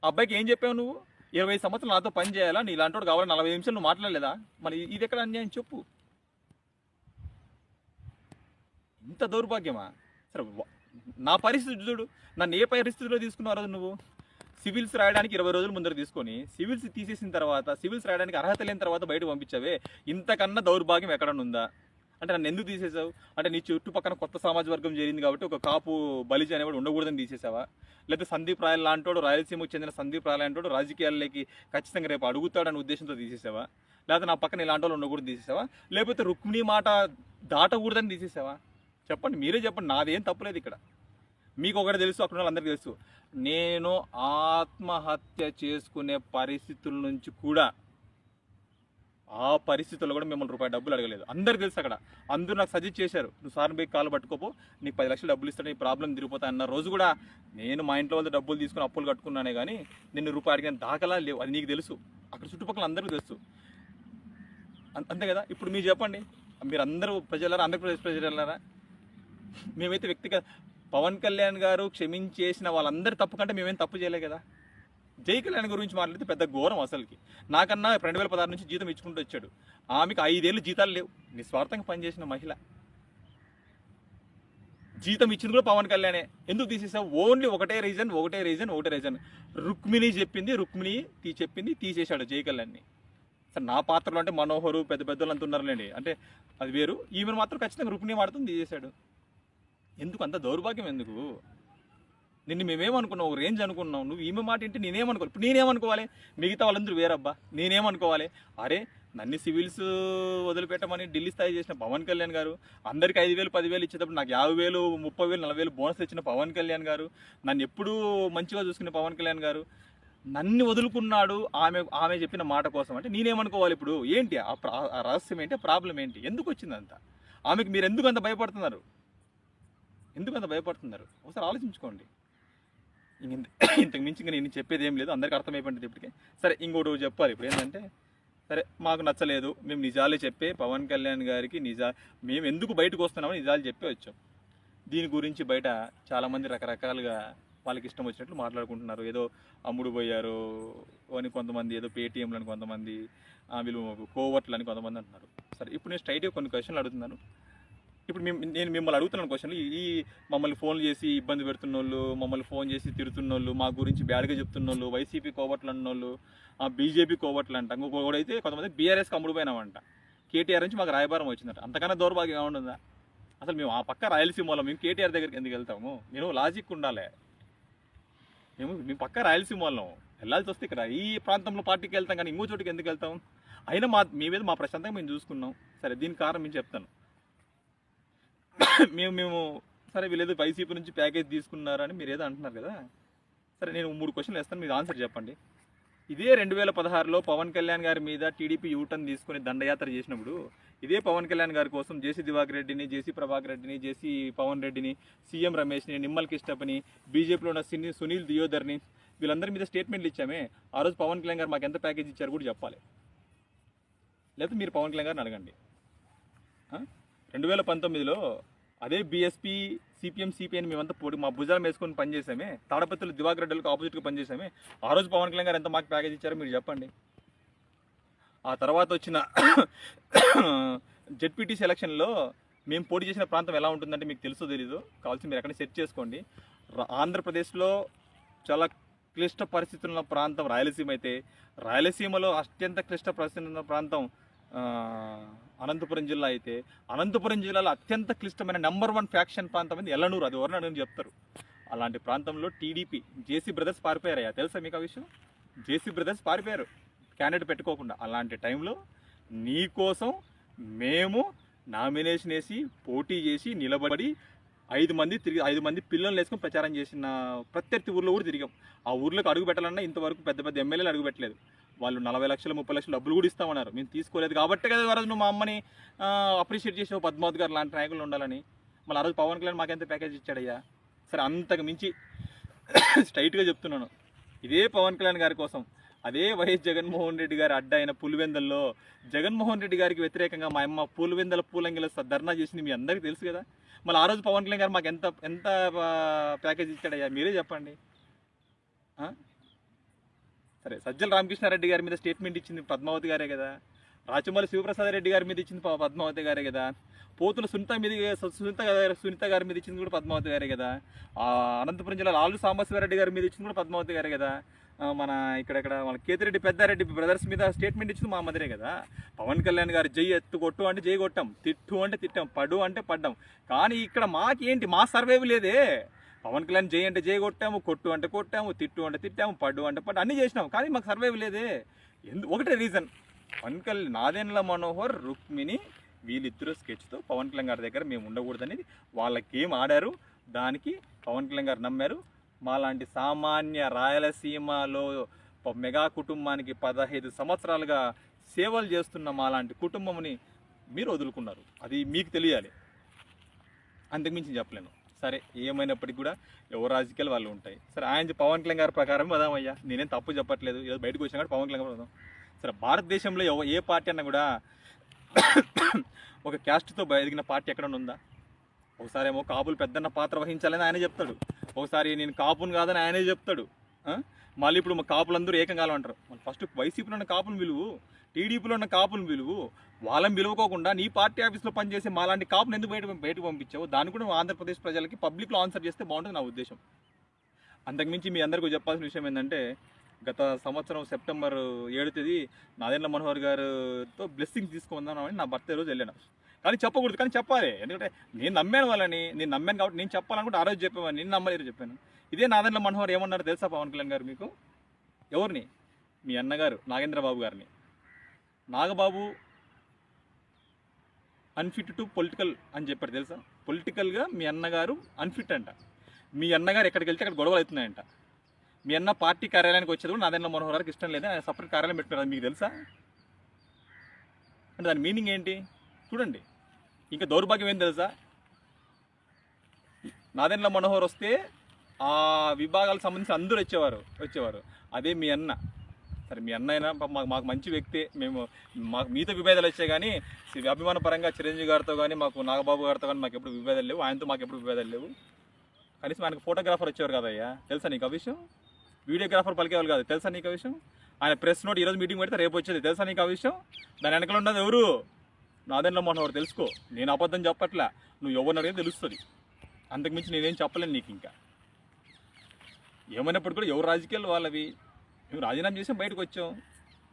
ఆ అబ్బాయికి ఏం చెప్పావు నువ్వు? ఇరవై సంవత్సరాలు నాతో పని చేయాలా? నీ ఇలాంటి కావాలి నలభై నిమిషాలు నువ్వు మాట్లాడలేదా? మరి ఇది ఎక్కడ అన్యాయం? చెప్పు. ఇంత దౌర్భాగ్యమా? సరే నా పరిస్థితి చూడు. నన్ను ఏ పరిస్థితిలో తీసుకున్నావు రోజు నువ్వు? సివిల్స్ రాయడానికి ఇరవై రోజుల ముందర తీసుకొని సివిల్స్ తీసేసిన తర్వాత సివిల్స్ రాయడానికి అర్హత లేని తర్వాత బయట పంపించావే. ఇంతకన్నా దౌర్భాగ్యం ఎక్కడనుందా ఉందా? అంటే నన్ను ఎందుకు తీసేసావు అంటే నీ చుట్టుపక్కన కొత్త సమాజ వర్గం జరిగింది కాబట్టి ఒక కాపు బలిజీ అనేవాడు ఉండకూడదని తీసేసావా లేకపోతే సందీప్ రాయల్ లాంటోడు రాయలసీమకు చెందిన సందీప్ రాయల్ లాంటోడు రాజకీయాల్లోకి ఖచ్చితంగా రేపు అడుగుతాడనే ఉద్దేశంతో తీసేసావా లేకపోతే నా పక్కన ఇలాంటి వాళ్ళు ఉండకూడదు తీసేసావా లేకపోతే రుక్మిణి మాట దాటకూడదని తీసేసావా చెప్పండి మీరే చెప్పండి నాదేం తప్పులేదు ఇక్కడ. మీకు ఒకటి తెలుసు అక్కడ వాళ్ళందరికీ తెలుసు. నేను ఆత్మహత్య చేసుకునే పరిస్థితుల నుంచి కూడా ఆ పరిస్థితుల్లో కూడా మిమ్మల్ని రూపాయి డబ్బులు అడగలేదు. అందరు తెలుసు అక్కడ. అందరూ నాకు సజెస్ట్ చేశారు. నువ్వు సార్ బైక్ కాలు పట్టుకోపో నీకు పది లక్షలు డబ్బులు ఇస్తాడు నీ ప్రాబ్లం తిరిగిపోతా అన్న రోజు కూడా నేను మా ఇంట్లో వాళ్ళ డబ్బులు తీసుకుని అప్పులు కట్టుకున్నానే కానీ నిన్ను రూపాయి అడిగిన దాఖలా లేవు. అది నీకు తెలుసు. అక్కడ చుట్టుపక్కల అందరికీ తెలుసు. అంతే కదా? ఇప్పుడు మీరు చెప్పండి. మీరు అందరూ ప్రజలారా? ఆంధ్రప్రదేశ్ ప్రజలారా? మేమైతే వ్యక్తిగత పవన్ కళ్యాణ్ గారు క్షమించేసిన వాళ్ళందరూ తప్పు కంటే మేమేం తప్పు చేయలే కదా? జై కళ్యాణ్ గురించి మాట్లాడితే పెద్ద ఘోరం అసలుకి. నాకన్నా రెండు వేల పదహారు నుంచి జీతం ఇచ్చుకుంటూ వచ్చాడు. ఆమెకు ఐదేళ్ళు జీతాలు లేవు. నిస్వార్థంగా పనిచేసిన మహిళ. జీతం ఇచ్చింది కూడా పవన్ కళ్యాణే. ఎందుకు తీసేసావు? ఓన్లీ ఒకటే రీజన్ ఒకటే రీజన్ ఒకటే రీజన్. రుక్మిణి చెప్పింది రుక్మిణి తీ చెప్పింది తీసేశాడు జై కళ్యాణ్ని. సరే నా పాత్రలో అంటే మనోహరు పెద్ద పెద్దలు అంత ఉన్నారులేండి. అంటే అది వేరు. ఈమెను మాత్రం ఖచ్చితంగా రుక్మిణి వాడుతుంది తీసేశాడు. ఎందుకు? అంత దౌర్భాగ్యం ఎందుకు? నిన్ను మేమేమనుకున్నావు ఒక రేంజ్ అనుకున్నావు నువ్వు ఈమె మాట ఏంటి నేనేమనుకోవాలి? ఇప్పుడు నేనేమనుకోవాలి? మిగతా వాళ్ళందరూ వేరబ్బా నేనేమనుకోవాలి? అరే నన్ను సివిల్స్ వదిలిపెట్టమని ఢిల్లీ స్థాయి చేసిన పవన్ కళ్యాణ్ గారు అందరికి ఐదు వేలు పదివేలు ఇచ్చేటప్పుడు నాకు యాభై వేలు ముప్పై వేలు నలభై వేలు బోనస్ ఇచ్చిన పవన్ కళ్యాణ్ గారు నన్ను ఎప్పుడూ మంచిగా చూసుకునే పవన్ కళ్యాణ్ గారు నన్ను వదులుకున్నాడు ఆమె ఆమె చెప్పిన మాట కోసం. అంటే నేనేమనుకోవాలి ఇప్పుడు? ఏంటి? ఆ రహస్యం ఏంటి? ప్రాబ్లం ఏంటి? ఎందుకు వచ్చిందంత ఆమెకు మీరు ఎందుకు అంత భయపడుతున్నారు? ఎందుకు అంత భయపడుతున్నారు? ఒకసారి ఆలోచించుకోండి. ఇంతకు మించి ఇంకా నేను చెప్పేది ఏం లేదు. అందరికీ అర్థమైపోయింది ఇప్పటికే. సరే ఇంకోటి చెప్పాలి. ఇప్పుడు ఏంటంటే సరే మాకు నచ్చలేదు. మేము నిజాలే చెప్పే పవన్ కళ్యాణ్ గారికి నిజా మేము ఎందుకు బయటకు వస్తున్నామో నిజాలు చెప్పే వచ్చాం. దీని గురించి బయట చాలామంది రకరకాలుగా వాళ్ళకి ఇష్టం వచ్చినట్లు మాట్లాడుకుంటున్నారు. ఏదో అమ్ముడు పోయారు అని కొంతమంది ఏదో పేటీఎంలు అని కొంతమంది ఆ, వీళ్ళు కోవట్లు అని కొంతమంది అంటున్నారు. సరే ఇప్పుడు నేను స్ట్రైట్గా కొన్ని క్వశ్చన్లు అడుగుతున్నాను. ఇప్పుడు మేము నేను మిమ్మల్ని అడుగుతున్నాను క్వశ్చన్లు. ఈ- మమ్మల్ని ఫోన్ చేసి ఇబ్బంది పెడుతున్న వాళ్ళు మమ్మల్ని ఫోన్ చేసి తిడుతున్న వాళ్ళు మా గురించి బ్యాడ్గా చెప్తున్న వాళ్ళు వైసీపీ కోవట్లు అన్న వాళ్ళు బీజేపీ కోవట్లు అంట ఇంకొకడైతే అయితే కొంతమంది బీఆర్ఎస్కి అమ్ముడుపోయినామంట కేటీఆర్ నుంచి మాకు రాయబారం వచ్చిందట. అంతకన్నా దౌర్భాగ్యం ఏముంటుందా అసలు మేము ఆ పక్క రాయలసీమలో మేము కేటీఆర్ దగ్గరికి ఎందుకు వెళ్తాము? మేము లాజిక్ ఉండాలి. మేము మేము పక్క రాయలసీమ వాళ్ళం వెళ్ళాల్సి వస్తే ఇక్కడ ఈ ప్రాంతంలో పార్టీకి వెళ్తాం కానీ ఇంకో చోటికి ఎందుకు వెళ్తాం? అయినా మా మీ మీద మా ప్రశాంతంగా మేము చూసుకున్నాం. సరే దీని కారణం మేము చెప్తాను. మేము మేము సరే వీళ్ళేదో వైసీపీ నుంచి ప్యాకేజ్ తీసుకున్నారని మీరు ఏదో అంటున్నారు కదా. సరే నేను మూడు క్వశ్చన్లు వేస్తాను మీరు ఆన్సర్ చెప్పండి. ఇదే రెండు వేల పదహారులో పవన్ కళ్యాణ్ గారి మీద టీడీపీ యూటర్న్ తీసుకుని దండయాత్ర చేసినప్పుడు ఇదే పవన్ కళ్యాణ్ గారి కోసం జేసీ దివాకర్ రెడ్డిని జేసీ ప్రభాకర్ రెడ్డిని జేసీ పవన్ రెడ్డిని సీఎం రమేష్ని నిమ్మల్ కిష్టపని బీజేపీలో ఉన్న సిని సునీల్ దియోదర్ని వీళ్ళందరి మీద స్టేట్మెంట్లు ఇచ్చామే. ఆ రోజు పవన్ కళ్యాణ్ గారు మాకు ఎంత ప్యాకేజ్ ఇచ్చారు కూడా చెప్పాలి. లేకపోతే మీరు పవన్ కళ్యాణ్ గారిని అడగండి. రెండు వేల పంతొమ్మిదిలో అదే బీఎస్పీ సిపిఎం సిపిఐని మేమంతా పొడి మా భుజాలు వేసుకొని పనిచేసామే. తాడపత్రులు దివాకర్ రెడ్డిలకు ఆపోజిట్గా పనిచేసామే. ఆ రోజు పవన్ కళ్యాణ్ గారు ఎంత మాకు ప్యాకేజ్ ఇచ్చారో మీరు చెప్పండి. ఆ తర్వాత వచ్చిన జెడ్పీటీసీ ఎలక్షన్లో మేము పోటీ చేసిన ప్రాంతం ఎలా ఉంటుందంటే మీకు తెలుసో తెలీదు కావాల్సి మీరు ఎక్కడ సెట్ చేసుకోండి. రా- ఆంధ్రప్రదేశ్లో చాలా క్లిష్ట పరిస్థితులు ఉన్న ప్రాంతం రాయలసీమ అయితే రాయలసీమలో అత్యంత క్లిష్ట పరిస్థితులు ఉన్న ప్రాంతం అనంతపురం జిల్లా అయితే అనంతపురం జిల్లాలో అత్యంత క్లిష్టమైన నెంబర్ వన్ ఫ్యాక్షన్ ప్రాంతం అనేది ఎల్లనూరు అది ఎవరిని అడగని చెప్తారు. అలాంటి ప్రాంతంలో టీడీపీ జేసీ బ్రదర్స్ పారిపోయారయ్యా. తెలుసా మీకు ఆ విషయం? జేసీ బ్రదర్స్ పారిపోయారు. క్యాండిడేట్ పెట్టుకోకుండా. అలాంటి టైంలో నీ కోసం మేము నామినేషన్ వేసి పోటీ చేసి నిలబడి ఐదు మంది తిరిగి ఐదు మంది పిల్లల్ని వేసుకొని ప్రచారం చేసిన ప్రత్యర్థి ఊర్లో కూడా తిరిగాం. ఆ ఊర్లోకి అడుగు పెట్టాలన్నా ఇంతవరకు పెద్ద పెద్ద ఎమ్మెల్యేలు అడుగు పెట్టలేదు. వాళ్ళు నలభై లక్షలు ముప్పై లక్షలు డబ్బులు కూడా ఇస్తామన్నారు. మేము తీసుకోలేదు కాబట్టి కదా ఆ రోజు నువ్వు మా అమ్మని అప్రిషియేట్ చేసావు పద్మావతి గారు లాంటి నాయకులు ఉండాలని. మళ్ళీ ఆ రోజు పవన్ కళ్యాణ్ మాకెంత ప్యాకేజ్ ఇచ్చాడయ్యా? సరే అంతకు మించి స్ట్రైట్గా చెప్తున్నాను. ఇదే పవన్ కళ్యాణ్ గారి కోసం అదే వైఎస్ జగన్మోహన్ రెడ్డి గారి అడ్డ అయిన పులివెందల్లో జగన్మోహన్ రెడ్డి గారికి వ్యతిరేకంగా మా అమ్మ పులివెందల పూలంగిల ధర్నా చేసింది మీ అందరికీ తెలుసు కదా. మళ్ళీ ఆ రోజు పవన్ కళ్యాణ్ గారు మాకు ఎంత ఎంత ప్యాకేజ్ ఇచ్చాడయ్యా? మీరే చెప్పండి. సరే సజ్జల రామకృష్ణారెడ్డి గారి మీద స్టేట్మెంట్ ఇచ్చింది పద్మావతి గారే కదా. రాచమల్లి శివప్రసాద్ రెడ్డి గారి మీద ఇచ్చింది పద్మావతి గారే కదా. పోతుల సునీత మీద సునీత గారి సునీత గారి మీద ఇచ్చింది కూడా పద్మావతి గారే కదా. ఆ అనంతపురం జిల్లా లాలు సాంబశివరెడ్డి గారి మీద ఇచ్చింది కూడా పద్మావతి గారే కదా. మన ఇక్కడెక్కడ మన కేతిరెడ్డి పెద్దారెడ్డి బ్రదర్స్ మీద స్టేట్మెంట్ ఇచ్చింది మా మదరే కదా. పవన్ కళ్యాణ్ గారు జై ఎత్తు కొట్టు అంటే జై కొట్టాం తిట్టు అంటే తిట్టాం పడు అంటే పడ్డాం. కానీ ఇక్కడ మాకేంటి? మా సర్వేవ్ లేదే. పవన్ కళ్యాణ్ జై అంటే జై కొట్టాము కొట్టు అంటే కొట్టాము తిట్టు అంటే తిట్టాము పడ్డు అంటే పడ్డు అన్నీ చేసినాము. కానీ మాకు సర్వైవ్ లేదే. ఎందు ఒకటే రీజన్ పవన్ కళ్యాణ్ నాదేన్ల మనోహర్ రుక్మిణి వీళ్ళిద్దరు స్కెచ్తో పవన్ కళ్యాణ్ గారి దగ్గర మేము ఉండకూడదనేది వాళ్ళ గేమ్ ఆడారు దానికి పవన్ కళ్యాణ్ గారు నమ్మారు. మాలాంటి సామాన్య రాయలసీమలో మెగా కుటుంబానికి పదహైదు సంవత్సరాలుగా సేవలు చేస్తున్న మాలాంటి కుటుంబంని మీరు వదులుకున్నారు. అది మీకు తెలియాలి. అంతకుమించి చెప్పలేను. సరే ఏమైనప్పటికీ కూడా ఎవరు రాజకీయాలు వాళ్ళు ఉంటాయి. సరే ఆయన పవన్ కళ్యాణ్ గారి ప్రకారం వదామయ్యా నేనేం తప్పు చెప్పట్లేదు. ఏదో బయటకు వచ్చినా కూడా పవన్ కళ్యాణ్ గారు వదాం. సరే భారతదేశంలో ఎవ ఏ పార్టీ అన్నా కూడా ఒక క్యాస్ట్తో ఎదిగిన పార్టీ ఎక్కడ ఉందా? ఒకసారి ఏమో కాపులు పెద్దన్న పాత్ర వహించాలని ఆయనే చెప్తాడు. ఒకసారి నేను కాపును కాదని ఆయనే చెప్తాడు. మళ్ళీ ఇప్పుడు మా కాపులందరూ ఏకం కావాలంటారు మళ్ళీ ఫస్ట్ వైసీపీలో ఉన్న కాపులు విలువు టీడీపీలో ఉన్న కాపులు విలువు వాళ్ళని పిలువకోకుండా నీ పార్టీ ఆఫీస్లో పనిచేసే మాలాంటి కాపును ఎందుకు బయట బయటకు పంపించావు? దాన్ని కూడా ఆంధ్రప్రదేశ్ ప్రజలకి పబ్లిక్లో ఆన్సర్ చేస్తే బాగుంటుంది నా ఉద్దేశం. అంతకుమించి మీ అందరికీ చెప్పాల్సిన విషయం ఏంటంటే గత సంవత్సరం సెప్టెంబర్ ఏడు తేదీ నాదేంద్ర మనోహర్ గారితో బ్లెస్సింగ్ తీసుకుందామని నా బర్త్డే రోజు వెళ్ళాను. కానీ చెప్పకూడదు కానీ చెప్పాలి. ఎందుకంటే నేను నమ్మాను వాళ్ళని నేను నమ్మాను కాబట్టి నేను చెప్పాలనుకుంటే ఆ రోజు చెప్పాను నేను నమ్మలేరు చెప్పాను. ఇదే నాదెండ్ల మనోహర్ ఏమన్నారు తెలుసా పవన్ కళ్యాణ్ గారు మీకు? ఎవరిని? మీ అన్నగారు నాగేంద్ర బాబు గారిని. నాగబాబు అన్ఫిట్ టు పొలిటికల్ అని చెప్పారు తెలుసా? పొలిటికల్గా మీ అన్నగారు అన్ఫిట్ అంట. మీ అన్నగారు ఎక్కడికి వెళ్తే అక్కడ గొడవలు అవుతున్నాయంట. మీ అన్న పార్టీ కార్యాలయానికి వచ్చేది కూడా నాదెండ్ల మనోహర్ గారికి ఇష్టం లేదు ఆయన సపరేట్ కార్యాలయం పెట్టుకున్నారు. మీకు తెలుసా? అంటే దాని మీనింగ్ ఏంటి? చూడండి. ఇంకా దౌర్భాగ్యం ఏం తెలుసా? నాదెండ్ల మనోహర్ వస్తే ఆ విభాగాలకు సంబంధించిన అందరూ వచ్చేవారు వచ్చేవారు. అదే మీ అన్న. సరే మీ అన్న అయినా మాకు మాకు మంచి వ్యక్తి. మేము మాకు మీతో విభేదాలు వచ్చాయి కానీ అభిమాన పరంగా చిరంజీవి గారితో కానీ మాకు నాగబాబు గారితో కానీ మాకు ఎప్పుడు విభేదాలు లేవు. ఆయనతో మాకు ఎప్పుడు విభేదాలు లేవు. కనీసం ఆయనకు ఫోటోగ్రాఫర్ వచ్చేవారు కదయ్యా తెలుసా నీకు ఆ విషయం? వీడియోగ్రాఫర్ పలికేవాళ్ళు కాదు. తెలుసా నీకు ఆ విషయం? ఆయన ప్రెస్ నోట్ ఈరోజు మీటింగ్ పెడితే రేపు వచ్చేది. తెలుసా నీకు ఆ విషయం? దాని వెనకలో ఉన్నది ఎవరు? నాదెండ్ల మనోహర్ తెలుసుకో. నేను అబద్ధం చెప్పట్లా. నువ్వు ఎవరిని అడిగితే తెలుస్తుంది. అంతకుమించి నేనేం చెప్పలేను నీకు ఇంకా. ఏమైనప్పుడు కూడా ఎవరు రాజకీయాలు వాళ్ళవి? మేము రాజీనామా చేసాం బయటకు వచ్చాం.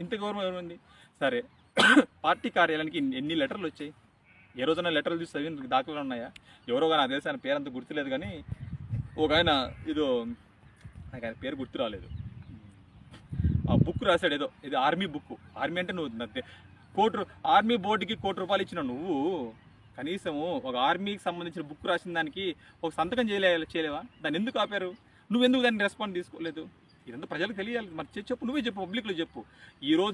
ఇంత గౌరవం ఏమైంది సరే. పార్టీ కార్యాలయానికి ఎన్ని లెటర్లు వచ్చాయి? ఏ రోజైనా లెటర్లు చూసి చదివిన దాఖలు ఉన్నాయా? ఎవరో కానీ నాకు తెలిసి ఆయన పేరు అంత గుర్తులేదు కానీ ఒక ఆయన ఇదో నాకు ఆయన పేరు గుర్తు రాలేదు. ఆ బుక్ రాశాడు ఏదో ఇది ఆర్మీ బుక్. ఆర్మీ అంటే నువ్వు కోటి ఆర్మీ బోర్డుకి కోటి రూపాయలు ఇచ్చిన నువ్వు? కనీసము ఒక ఆర్మీకి సంబంధించిన బుక్ రాసిన దానికి ఒక సంతకం చేయలే చేయలేవా? దాన్ని ఎందుకు ఆపారు? నువ్వెందుకు దాన్ని రెస్పాండ్ తీసుకోలేదు? ఇదంతా ప్రజలకు తెలియాలి. మరి చెప్పు నువ్వే చెప్పు పబ్లిక్లో చెప్పు. ఈ రోజు